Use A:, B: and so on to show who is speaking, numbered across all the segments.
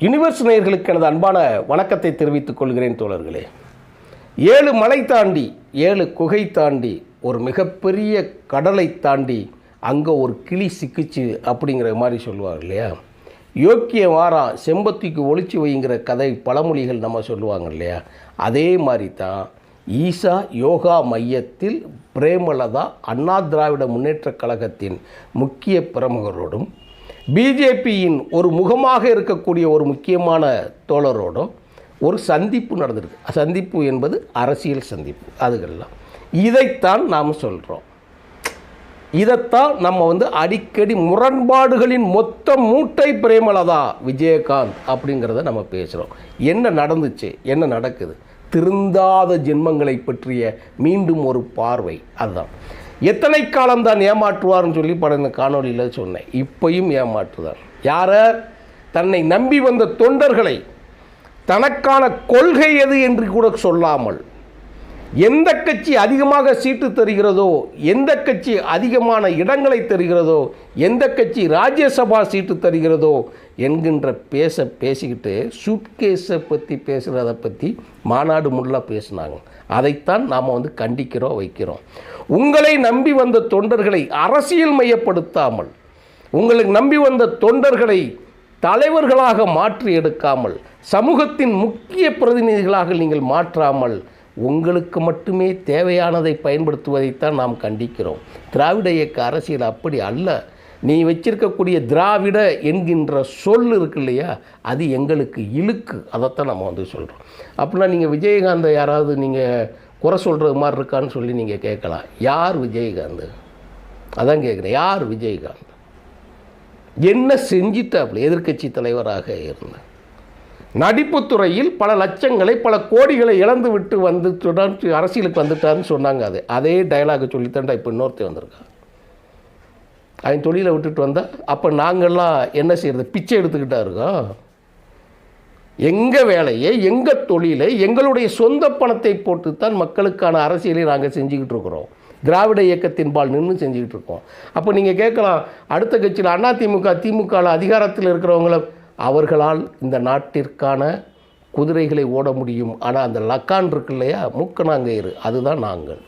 A: Universe நேயர்களுக்கு எனது அன்பான வணக்கத்தை தெரிவித்துக் கொள்கிறேன் தோழர்களே. ஏழு மலை தாண்டி ஏழு குகை தாண்டி ஒரு மிகப்பெரிய கடலை தாண்டி அங்கே ஒரு கிளி சிக்கிச்சு அப்படிங்கிற மாதிரி சொல்லுவாங்க இல்லையா? யோக்கிய வாரா செம்பத்திக்கு ஒழிச்சு வைங்கிற கதை பழமொழிகள் நம்ம சொல்லுவாங்க இல்லையா? அதே மாதிரி தான் ஈசா யோகா மையத்தில் பிரேமலதா அண்ணா திராவிட முன்னேற்றக் கழகத்தின் முக்கிய பிரமுகரோடும் பிஜேபியின் ஒரு முகமாக இருக்கக்கூடிய ஒரு முக்கியமான தோழரோடும் ஒரு சந்திப்பு நடந்திருக்கு. சந்திப்பு என்பது அரசியல் சந்திப்பு. அதுகள்லாம். இதைத்தான் நாம் சொல்கிறோம் இதைத்தான் நம்ம வந்து அடிக்கடி முரண்பாடுகளின் மொத்த மூட்டை பிரேமலதா விஜயகாந்த் அப்படிங்கிறத நம்ம பேசுகிறோம் என்ன நடந்துச்சு? என்ன நடக்குது? திருந்தாத ஜென்மங்களை பற்றிய மீண்டும் ஒரு பார்வை. அதுதான். எத்தனை காலம்தான் ஏமாற்றுவார்னு சொல்லி படம் காணொலியில் சொன்னேன். இப்பையும் ஏமாற்றுதான் யாரை? தன்னை நம்பி வந்த தொண்டர்களை தனக்கான கொள்கை எது என்று கூட சொல்லாமல் எந்த கட்சி அதிகமாக சீட்டு தருகிறதோ எந்த கட்சி அதிகமான இடங்களை தருகிறதோ எந்த கட்சி ராஜ்யசபா சீட்டு தருகிறதோ என்கின்ற பேச பேசிக்கிட்டு சூட்கேஸை பற்றி பேசுகிறத பற்றி மாநாடு முல்லாக பேசினாங்க. அதைத்தான் நாம் வந்து கண்டிக்கிறோம் வைக்கிறோம். உங்களை நம்பி வந்த தொண்டர்களை அரசியல் மையப்படுத்தாமல் உங்களுக்கு நம்பி வந்த தொண்டர்களை தலைவர்களாக மாற்றி எடுக்காமல் சமூகத்தின் முக்கிய பிரதிநிதிகளாக நீங்கள் மாற்றாமல் உங்களுக்கு மட்டுமே தேவையானதை பயன்படுத்துவதைத்தான் நாம் கண்டிக்கிறோம். திராவிட இயக்க அரசியல் அப்படி அல்ல. நீ வச்சிருக்கக்கூடிய திராவிட என்கின்ற சொல் இருக்கு இல்லையா? அது எங்களுக்கு இழுக்கு. அதைத்தான் நம்ம வந்து சொல்கிறோம் அப்படின்னா நீங்கள் விஜயகாந்தை யாராவது நீங்கள் குறை சொல்கிறது மாதிரி இருக்கான்னு சொல்லி நீங்கள் கேட்கலாம். யார் விஜயகாந்த்? அதான் கேட்குறேன். யார் விஜயகாந்த்? என்ன செஞ்சிட்டாப்புல? எதிர்க்கட்சி தலைவராக இருந்தேன் நடிப்புத்துறையில் பல லட்சங்களை பல கோடிகளை இழந்து விட்டு வந்து தொடர்ந்து அரசியலுக்கு வந்துட்டாருன்னு சொன்னாங்க அது. அதே டைலாக் சொல்லித்தாண்டா இப்போ இன்னொருத்தர் வந்திருக்கான். அவன் தொழிலை விட்டுட்டு வந்தால் அப்போ நாங்கள்லாம் என்ன செய்கிறது பிச்சை எடுத்துக்கிட்டா இருக்கோம். எங்கள் வேலையை எங்கள் தொழிலை எங்களுடைய சொந்த பணத்தை போட்டுத்தான் மக்களுக்கான அரசியலை நாங்கள் செஞ்சுக்கிட்டு இருக்கிறோம். திராவிட இயக்கத்தின் பால் நின்று செஞ்சுக்கிட்டு இருக்கோம். அப்போ நீங்கள் கேட்கலாம் அடுத்த கட்சியில் அதிமுக திமுகவில் அதிகாரத்தில் இருக்கிறவங்கள அவர்களால் இந்த நாட்டிற்கான குதிரைகளை ஓட முடியும். ஆனால் அந்த லக்கான் இருக்கு இல்லையா? மூக்கணாங்கயிறு. அதுதான் நாங்கள்.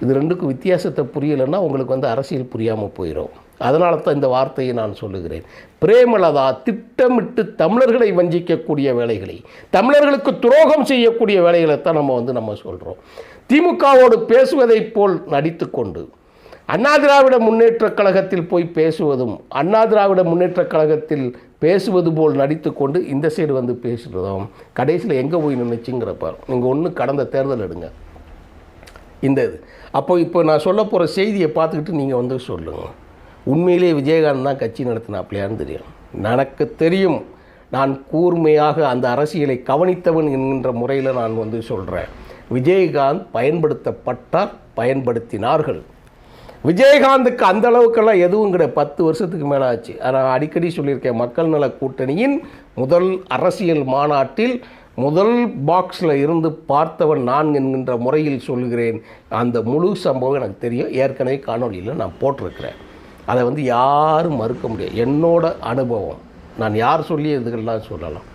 A: இது ரெண்டுக்கும் வித்தியாசத்தை புரியலைன்னா உங்களுக்கு வந்து அரசியல் புரியாமல் போயிடும் அதனால தான் இந்த வார்த்தையை நான் சொல்லுகிறேன். பிரேமலதா திட்டமிட்டு தமிழர்களை வஞ்சிக்கக்கூடிய வேலைகளை தமிழர்களுக்கு துரோகம் செய்யக்கூடிய வேலைகளை தான் நம்ம வந்து நம்ம சொல்கிறோம் திமுகவோடு பேசுவதைப் போல் நடித்து கொண்டு அண்ணா திராவிட முன்னேற்றக் கழகத்தில் போய் பேசுவதும் அண்ணா திராவிட முன்னேற்றக் கழகத்தில் பேசுவது போல் நடித்து கொண்டு இந்த சைடு வந்து பேசுகிறதும் கடைசியில் எங்கே போய் நின்றுச்சுங்கிறப்பார் நீங்கள் ஒன்று கடந்த தேர்தல் எடுங்க. இந்த இது. அப்போ இப்போ நான் சொல்ல போகிற செய்தியை பார்த்துக்கிட்டு நீங்கள் வந்து சொல்லுங்கள் உண்மையிலே விஜயகாந்த் தான் கட்சி நடத்தினாப்லையான்னு தெரியும். எனக்கு தெரியும். நான் கூர்மையாக அந்த அரசியலை கவனித்தவன் என்கின்ற முறையில் நான் வந்து சொல்கிறேன் விஜயகாந்த் பயன்படுத்தப்பட்டார் பயன்படுத்தினார்கள். விஜயகாந்துக்கு அந்த அளவுக்கெல்லாம் எதுவும் கிடையாது. பத்து வருஷத்துக்கு மேலே ஆச்சு நான் அடிக்கடி சொல்லியிருக்கேன் மக்கள் நல கூட்டணியின் முதல் அரசியல் மாநாட்டில் முதல் பாக்ஸில் இருந்து பார்த்தவன் நான் என்கின்ற முறையில் சொல்கிறேன் அந்த முழு சம்பவம் எனக்கு தெரியும். ஏற்கனவே காணொலியில் நான் போட்டிருக்கிறேன். அதை வந்து யாரும் மறுக்க முடியாது. என்னோட அனுபவம். நான் யார் சொல்லி இதுகள்லாம் சொல்லலாம்.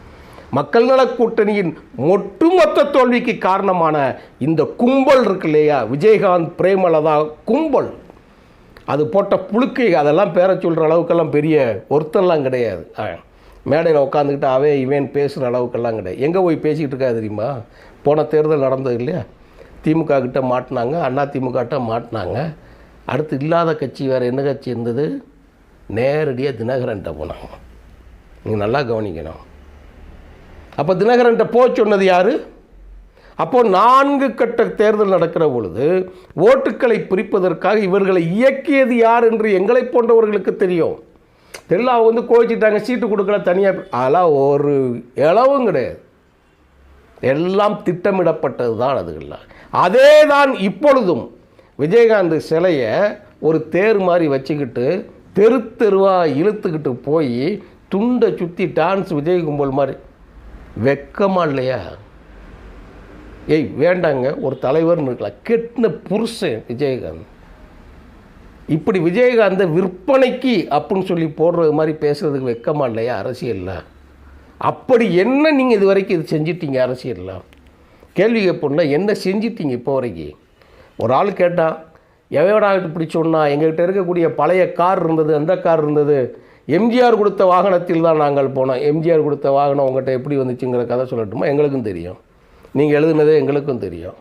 A: மக்கள் நல கூட்டணியின் ஒட்டுமொத்த தோல்விக்கு காரணமான இந்த கும்பல் இருக்கு இல்லையா? விஜயகாந்த் பிரேமலதா கும்பல். அது போட்ட புழுக்கை அதெல்லாம் பேர சொல்கிற அளவுக்கெல்லாம் பெரிய ஒருத்தெல்லாம் கிடையாது. மேடையில் உட்காந்துக்கிட்டு அவன் இவன் பேசுகிற அளவுக்கெல்லாம் கிடையாது. எங்கே போய் பேசிக்கிட்டு இருக்கா தெரியுமா? போன தேர்தல் நடந்தது இல்லையா? திமுக கிட்ட மாட்டினாங்க அண்ணா திமுகிட்ட மாட்டினாங்க. அடுத்து இல்லாத கட்சி வேறு என்ன கட்சி இருந்தது? நேரடியாக தினகரன்ட்ட போனாங்க. நீங்கள் நல்லா கவனிக்கணும். அப்போ தினகரன்ட்ட போக சொன்னது யார்? அப்போது நான்கு கட்ட தேர்தல் நடக்கிற பொழுது ஓட்டுக்களை பிரிப்பதற்காக இவர்களை இயக்கியது யார் என்று எங்களை போன்றவர்களுக்கு தெரியும். தெரியல அவங்க வந்து கோவிச்சிட்டாங்க சீட்டு கொடுக்கல தனியாக அதெல்லாம் ஒரு இளவும் கிடையாது. எல்லாம் திட்டமிடப்பட்டது தான் அதுகள்லாம் அதே தான் இப்பொழுதும் விஜயகாந்த் சிலையை ஒரு தேர் மாதிரி வச்சுக்கிட்டு தெரு தெருவாக இழுத்துக்கிட்டு போய் துண்டை சுற்றி டான்ஸ் விஜய் கும்பல் மாதிரி. வெக்கமா இல்லையா? ஏய் வேண்டாங்க ஒரு தலைவர்னு இருக்கலாம். கெட்டின புருஷன் விஜயகாந்த். இப்படி விஜயகாந்தை விற்பனைக்கு அப்படின்னு சொல்லி போடுறது மாதிரி பேசுகிறதுக்கு வெக்கமா இல்லையா அரசியலில்? அப்படி என்ன நீங்கள் இது வரைக்கும் இது செஞ்சிட்டீங்க அரசியலில்? கேள்வி கேட்போம்னா என்ன செஞ்சிட்டீங்க இப்போ வரைக்கும்? ஒரு ஆள் கேட்டான் எவையோட இப்படி சொன்னால் எங்ககிட்ட இருக்கக்கூடிய பழைய கார் இருந்தது அந்த கார் இருந்தது. எம்ஜிஆர் கொடுத்த வாகனத்தில் தான் நாங்கள் போனோம். எம்ஜிஆர் கொடுத்த வாகனம் உங்கள்கிட்ட எப்படி வந்துச்சுங்கிற கதை சொல்லட்டுமா? எங்களுக்கும் தெரியும். நீங்கள் எழுதுனது எங்களுக்கும் தெரியும்.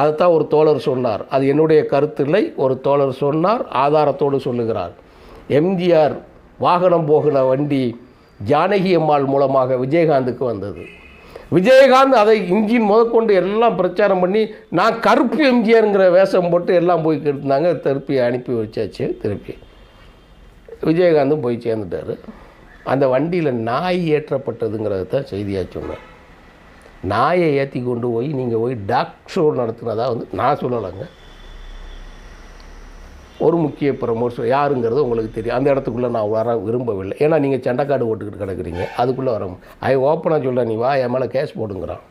A: அதுதான் ஒரு தோழர் சொன்னார். அது என்னுடைய கருத்தில்லை ஒரு தோழர் சொன்னார் ஆதாரத்தோடு சொல்லுகிறார். எம்ஜிஆர் வாகனம் போகிற வண்டி ஜானகி அம்மாள் மூலமாக விஜயகாந்துக்கு வந்தது. விஜயகாந்த் அதை இன்ஜின் முதற்கொண்டு எல்லாம் பிரச்சாரம் பண்ணி நான் கருப்பு எம்ஜிஆருங்கிற வேஷம் போட்டு எல்லாம் போய் இருந்தாங்க திருப்பி அனுப்பி வச்சாச்சு திருப்பி. விஜயகாந்தும் போய் சேர்ந்துட்டார். அந்த வண்டியில் நாய் ஏற்றப்பட்டதுங்கிறத தான் செய்தியாக சொன்னேன் நாயை ஏற்றி கொண்டு போய் நீங்கள் போய் டாக் ஷோ நடத்தினதாக வந்து நான் சொல்லலைங்க. ஒரு முக்கிய ப்ரமோஷன் யாருங்கிறது உங்களுக்கு தெரியும். அந்த இடத்துக்குள்ளே நான் வர விரும்பவில்லை. ஏன்னா நீங்கள் சண்டைக்காடு ஓட்டுக்கிட்டு கிடக்குறீங்க. அதுக்குள்ளே வர ஐ ஓப்பனாக சொல்கிறேன் நீ வா என் மேலே கேஸ் போடுங்கிறான்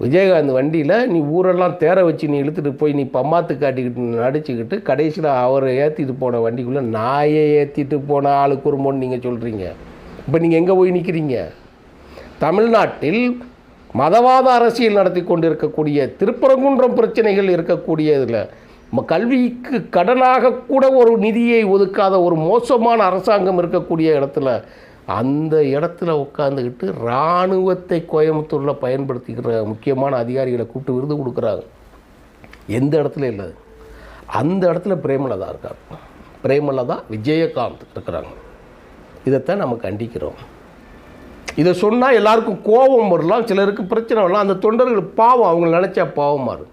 A: விஜயகாந்த் வண்டியில் நீ ஊரெல்லாம் தேர வச்சு நீ இழுத்துட்டு போய் நீ பம்மாத்து காட்டிக்கிட்டு நடிச்சுக்கிட்டு கடைசியில் அவரை ஏற்றிட்டு போன வண்டிக்குள்ளே நாயை ஏற்றிட்டு போன ஆளுக்கு ஒரு நீங்கள் சொல்கிறீங்க இப்போ நீங்கள் எங்கே போய் நிற்கிறீங்க தமிழ்நாட்டில் மதவாத அரசியல் நடத்தி கொண்டிருக்கக்கூடிய திருப்பரங்குன்றம் பிரச்சனைகள் இருக்கக்கூடிய இதில் கல்விக்கு கடனாக கூட ஒரு நிதியை ஒதுக்காத ஒரு மோசமான அரசாங்கம் இருக்கக்கூடிய இடத்துல அந்த இடத்துல உட்காந்துக்கிட்டு இராணுவத்தை கோயம்புத்தூரில் பயன்படுத்திக்கிற முக்கியமான அதிகாரிகளை கூப்பிட்டு விருது கொடுக்குறாங்க. எந்த இடத்துல இல்லை அந்த இடத்துல பிரேமலதா இருக்காங்க. பிரேமலதா விஜயகாந்த் இருக்கிறாங்க. இதைத்தான் நம்ம கண்டிக்கிறோம். இதை சொன்னால் எல்லாருக்கும் கோபம் வரலாம் சிலருக்கு பிரச்சனை வரலாம். அந்த தொண்டர்கள் பாவம் அவங்க நினச்சா பாவம் மாறும்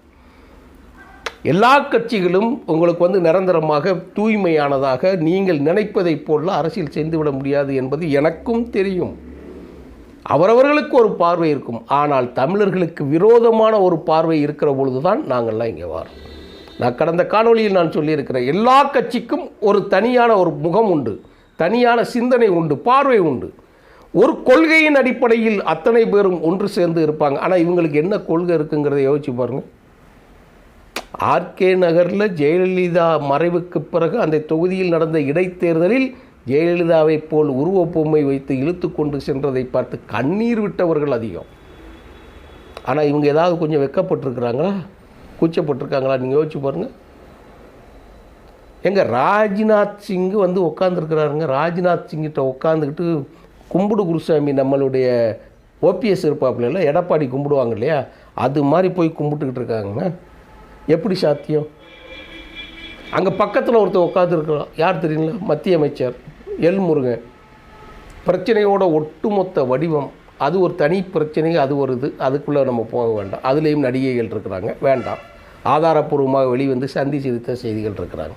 A: எல்லா கட்சிகளும் உங்களுக்கு வந்து நிரந்தரமாக தூய்மையானதாக நீங்கள் நினைப்பதைப் போல அரசியல் செய்துவிட முடியாது என்பது எனக்கும் தெரியும். அவரவர்களுக்கு ஒரு பார்வை இருக்கும். ஆனால் தமிழர்களுக்கு விரோதமான ஒரு பார்வை இருக்கிற பொழுது தான் நாங்கள்லாம் இங்கே வரோம். நான் கடந்த காணொளியில் நான் சொல்லியிருக்கிறேன் எல்லா கட்சிக்கும் ஒரு தனியான ஒரு முகம் உண்டு. தனியான சிந்தனை உண்டு பார்வை உண்டு. ஒரு கொள்கையின் அடிப்படையில் அத்தனை பேரும் ஒன்று சேர்ந்து இருப்பாங்க. ஆனால் இவங்களுக்கு என்ன கொள்கை இருக்குங்கிறத யோசிச்சு பாருங்கள் ஆர்கே நகரில் ஜெயலலிதா மறைவுக்கு பிறகு அந்த தொகுதியில் நடந்த இடைத்தேர்தலில் ஜெயலலிதாவைப் போல் உருவப்பொம்மை வைத்து இழுத்து கொண்டு சென்றதை பார்த்து கண்ணீர் விட்டவர்கள் அதிகம். ஆனால் இவங்க ஏதாவது கொஞ்சம் வெக்கப்பட்டிருக்கிறாங்களா? கூச்சப்பட்டிருக்காங்களா? நீங்கள் யோசிச்சு பாருங்கள் எங்கள் ராஜ்நாத் சிங் வந்து உட்காந்துருக்கிறாருங்க ராஜ்நாத் சிங்கிட்ட உட்காந்துக்கிட்டு கும்பிடு குருசாமி நம்மளுடைய ஓபிஎஸ் இருப்பாப்புல எடப்பாடி கும்பிடுவாங்க இல்லையா? அது மாதிரி போய் கும்பிட்டுக்கிட்டு இருக்காங்கன்னா எப்படி சாத்தியம்? அங்கே பக்கத்தில் ஒருத்தர் உட்காந்துருக்கிறான் யார் தெரியுங்களா? மத்திய அமைச்சர் எல் முருகன். பிரச்சனையோட ஒட்டுமொத்த வடிவம் அது ஒரு தனி பிரச்சனை அது ஒரு இது. அதுக்குள்ளே நம்ம போக வேண்டாம். அதுலேயும் நடிகைகள் இருக்கிறாங்க. வேண்டாம். ஆதாரப்பூர்வமாக வெளிவந்து சந்தி சிரித்த செய்திகள் இருக்கிறாங்க.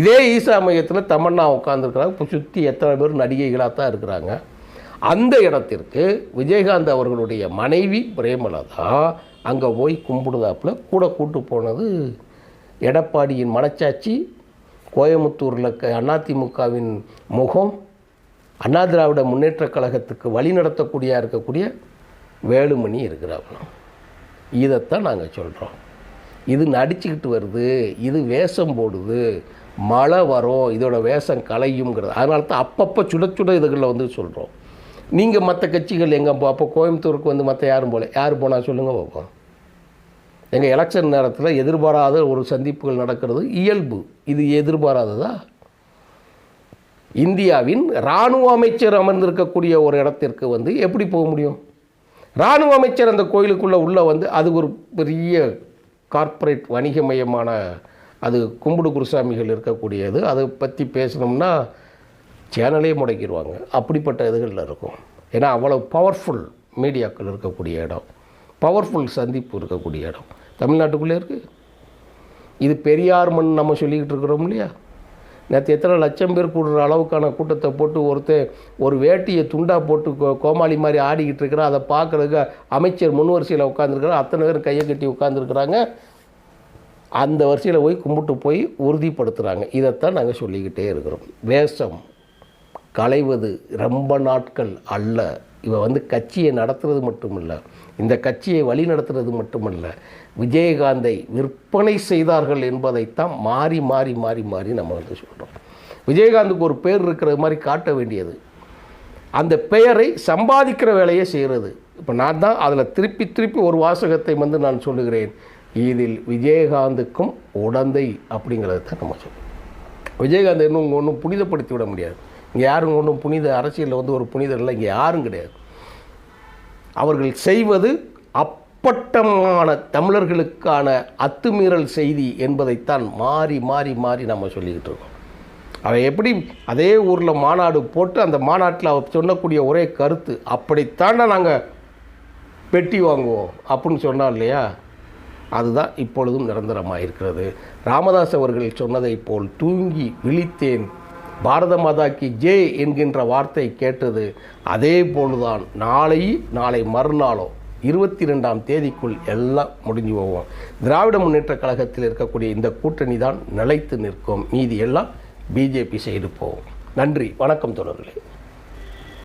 A: இதே ஈசா மையத்தில் தமன்னா உட்காந்துருக்குறாங்க இப்போ சுற்றி எத்தனை பேர் நடிகைகளாக தான் இருக்கிறாங்க. அந்த இடத்திற்கு விஜயகாந்த் அவர்களுடைய மனைவி பிரேமலதா அங்கே போய் கும்பிடுதாப்புல கூட கூட்டு போனது எடப்பாடியின் மனச்சாட்சி கோயமுத்தூரில் அதிமுகவின் முகம் அண்ணா திராவிட முன்னேற்றக் கழகத்துக்கு வழி நடத்தக்கூடிய இருக்கக்கூடிய வேலுமணி இருக்கிறாங்க இதைத்தான் நாங்கள் சொல்கிறோம் இது நடிச்சுக்கிட்டு வருது இது வேஷம் போடுது மழை வரும் இதோட வேஷம் கலையுங்கிறது அதனால தான் அப்பப்போ சுட சுட இதுகளில் வந்து சொல்கிறோம் நீங்கள் மற்ற கட்சிகள் எங்கே போ அப்போ கோயம்புத்தூருக்கு வந்து மற்ற யாரும் போகல யார் போனால் சொல்லுங்கள் பார்ப்போம் எங்கள் எலெக்ஷன் நேரத்தில் எதிர்பாராத ஒரு சந்திப்புகள் நடக்கிறது இயல்பு. இது எதிர்பாராததா? இந்தியாவின் இராணுவ அமைச்சர் அமர்ந்திருக்கக்கூடிய ஒரு இடத்திற்கு வந்து எப்படி போக முடியும்? இராணுவ அமைச்சர் அந்த கோயிலுக்குள்ளே உள்ளே வந்து அது ஒரு பெரிய கார்ப்பரேட் வணிகமயமான அது கும்புடு குருசாமிகள் இருக்கக்கூடியது. அதை பற்றி பேசணும்னா சேனலே முடக்கிடுவாங்க அப்படிப்பட்ட இதுகளில் இருக்கும். ஏன்னா அவ்வளோ பவர்ஃபுல் மீடியாக்கள் இருக்கக்கூடிய இடம். பவர்ஃபுல் சந்திப்பு இருக்கக்கூடிய இடம். தமிழ்நாட்டுக்குள்ளே இருக்குது இது பெரியார் மண் நம்ம சொல்லிக்கிட்டு இருக்கிறோம் இல்லையா? நேற்று எத்தனை லட்சம் பேர் கூடுற அளவுக்கான கூட்டத்தை போட்டு ஒருத்தர் ஒரு வேட்டியை துண்டா போட்டு கோ- கோமாளி மாதிரி ஆடிக்கிட்டு இருக்கிறான் அதை பார்க்குறதுக்கு அமைச்சர் முன் வரிசையில் உட்காந்துருக்கிறார் அத்தனை பேர் கையை கட்டி உட்காந்துருக்குறாங்க அந்த வரிசையில் போய் கும்பிட்டு போய் உறுதிப்படுத்துகிறாங்க இதைத்தான் நாங்கள் சொல்லிக்கிட்டே இருக்கிறோம். வேஷம். களைவது ரொம்ப நாட்கள் அல்ல. இவன் வந்து கட்சியை நடத்துறது மட்டுமல்ல இந்த கட்சியை வழி நடத்துறது மட்டுமல்ல விஜயகாந்தை விற்பனை செய்தார்கள் என்பதைத்தான் மாறி மாறி மாறி மாறி நம்ம வந்து சொல்கிறோம் விஜயகாந்துக்கு ஒரு பேர் இருக்கிறது மாதிரி காட்ட வேண்டியது. அந்த பெயரை சம்பாதிக்கிற வேலையை செய்கிறது இப்போ நான் தான் அதில் திருப்பி திருப்பி ஒரு வாசகத்தை வந்து நான் சொல்லுகிறேன். இதில் விஜயகாந்துக்கும் உடந்தை அப்படிங்கிறத தான் நம்ம சொல்லுவோம் விஜயகாந்த் இன்னும் ஒன்றும் புனிதப்படுத்தி விட முடியாது. இங்கே யாரும் ஒன்றும் புனித அரசியலில் வந்து ஒரு புனிதர் இல்லை இங்கே யாரும் கிடையாது. அவர்கள் செய்வது அப்பட்டமான தமிழர்களுக்கான அத்துமீறல் செய்தி என்பதைத்தான் மாறி மாறி மாறி நம்ம சொல்லிக்கிட்டு இருக்கோம். அவன் எப்படி அதே ஊரில் மாநாடு போட்டு அந்த மாநாட்டில் அவர் சொல்லக்கூடிய ஒரே கருத்து அப்படித்தானே நாங்கள் பெட்டி வாங்குவோம் அப்படின்னு சொன்னார் இல்லையா? அதுதான் இப்பொழுதும் நிரந்தரமாக இருக்கிறது ராமதாஸ் அவர்கள் சொன்னதைப் போல் தூங்கி விழித்தேன் பாரத மாதாக்கு ஜே என்கின்ற வார்த்தை கேட்டது. அதே போலுதான் நாளை நாளை மறுநாளோ இருபத்தி ரெண்டாம் தேதிக்குள் எல்லாம் முடிஞ்சு போவோம் திராவிட முன்னேற்ற கழகத்தில் இருக்கக்கூடிய இந்த கூட்டணி தான் நிலைத்து நிற்கும். மீதி எல்லாம் பிஜேபி செய்து போவோம் நன்றி. வணக்கம் தொடர்களே.